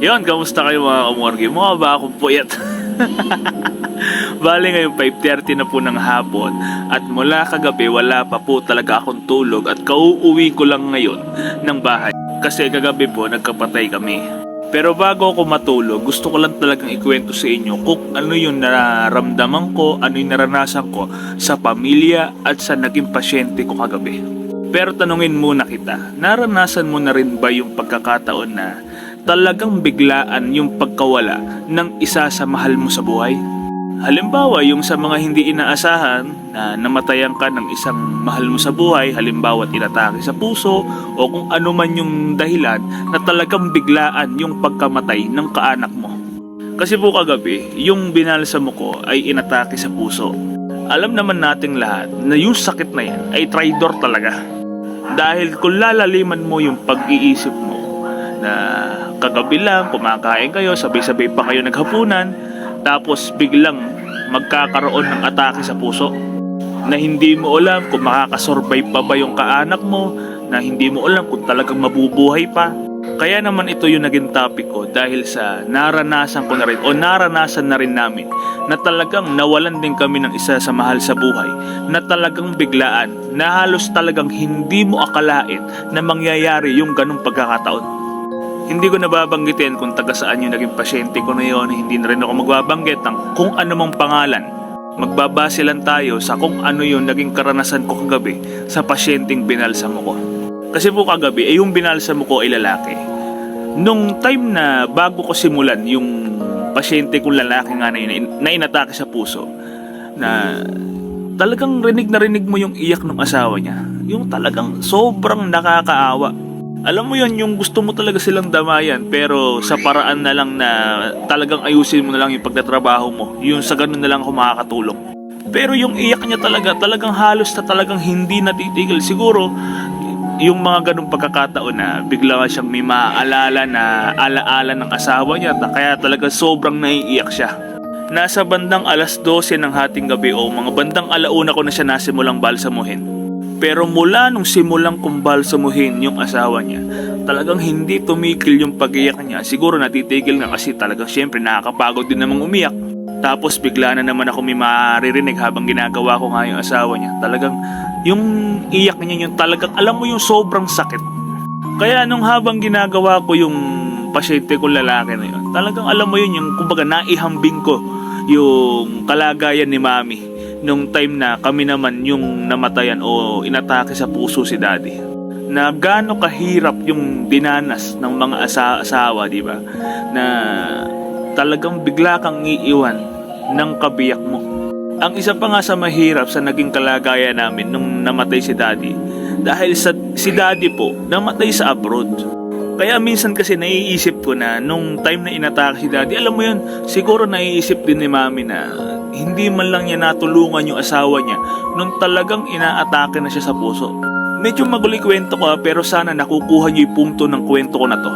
Yon, kamusta kayo mga kamorgi? Mukha ba akong puyat? Bali ngayon 5.30 na po ng hapon at mula kagabi wala pa po talaga akong tulog at kauuwi ko lang ngayon ng bahay kasi kagabi po nagkapatay kami. Pero bago ako matulog, gusto ko lang talagang ikwento sa inyo kung ano yung nararamdaman ko, ano yung naranasan ko sa pamilya at sa naging pasyente ko kagabi. Pero tanungin muna kita, naranasan mo na rin ba yung pagkakataon na talagang biglaan yung pagkawala ng isa sa mahal mo sa buhay? Halimbawa, yung sa mga hindi inaasahan na namatayan ka ng isang mahal mo sa buhay, halimbawa inatake sa puso o kung ano man yung dahilan na talagang biglaan yung pagkamatay ng kaanak mo. Kasi po kagabi, yung binalsa mo ko ay inatake sa puso. Alam naman nating lahat na yung sakit na yan ay traidor talaga. Dahil kung lalaliman mo yung pag-iisip mo na kagabi lang, kumakain kayo, sabay-sabay pa kayo naghapunan, tapos biglang magkakaroon ng atake sa puso na hindi mo alam kung makakasurvive pa ba yung kaanak mo, na hindi mo alam kung talagang mabubuhay pa. Kaya naman ito yung naging topic ko dahil sa naranasan ko na rin o naranasan na rin namin na talagang nawalan din kami ng isa sa mahal sa buhay na talagang biglaan na halos talagang hindi mo akalain na mangyayari yung ganong pagkakataon. Hindi ko nababanggitin kung taga saan yung naging pasyente ko na yon. Hindi na rin ako magbabanggit ng kung ano mang pangalan. Magbabase lang tayo sa kung ano yung naging karanasan ko kagabi sa pasyenteng binalsa mo ko. Kasi po kagabi, eh yung binalsa mo ko ay lalaki. Nung time na bago ko simulan yung pasyente kong lalaki nga na yun, na inatake sa puso, na talagang rinig na rinig mo yung iyak ng asawa niya. Yung talagang sobrang nakakaawa. Alam mo yon yung gusto mo talaga silang damayan pero sa paraan na lang na talagang ayusin mo na lang yung pagtatrabaho mo. Yung sa ganun na lang ako makakatulong. Pero yung iyak niya talaga, talagang halos na talagang hindi natitigil. Siguro, yung mga ganung pagkakataon na bigla siyang may maaalala na alaala ng asawa niya kaya talaga sobrang naiiyak siya. Nasa bandang alas 12 ng hating gabi o mga bandang alauna ko na siya nasimulang balsamuhin. Pero mula nung simulang kong balsamuhin yung asawa niya, talagang hindi tumikil yung pag-iyak niya. Siguro natitigil nga kasi talagang syempre nakakapagod din namang umiyak. Tapos bigla na naman ako may maririnig habang ginagawa ko nga yung asawa niya. Talagang yung iyak niya yung talagang alam mo yung sobrang sakit. Kaya nung habang ginagawa ko yung pasyente kong lalaki na yun, talagang alam mo yun yung kumbaga naihambing ko yung kalagayan ni mami nung time na kami naman yung namatayan o inatake sa puso si daddy na gaano kahirap yung dinanas ng mga asa- asawa, di ba? Na talagang bigla kang iiwan ng kabiyak mo. Ang isa pa nga sa mahirap sa naging kalagayan namin nung namatay si daddy, dahil sa, si daddy po namatay sa abroad. Kaya minsan kasi naiisip ko na nung time na inatake si daddy, alam mo yun, siguro naiisip din ni mami na hindi man lang niya natulungan yung asawa niya nung talagang inaatake na siya sa puso. Medyo maguloy kwento ko ah, pero sana nakukuha niyo yung punto ng kwento ko na to.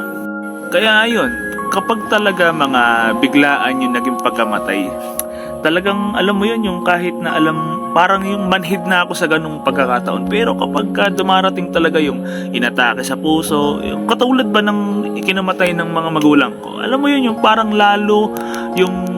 Kaya ayun, kapag talaga mga biglaan yung naging pagkamatay, talagang alam mo yun yung kahit na alam parang yung manhid na ako sa ganung pagkakataon pero kapag ka dumarating talaga yung inatake sa puso yung katulad ba ng ikinamatay ng mga magulang ko alam mo yun yung parang lalo yung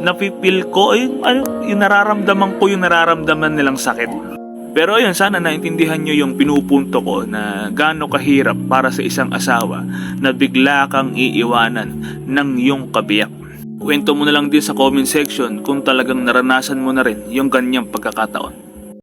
napipil ko ay ano, yung nararamdaman ko yung nararamdaman nilang sakit pero ayun, sana naintindihan nyo yung pinupunto ko na gaano kahirap para sa isang asawa na bigla kang iiwanan ng iyong kabiyak. Kwento mo na lang din sa comment section kung talagang naranasan mo na rin yung ganyang pagkakataon.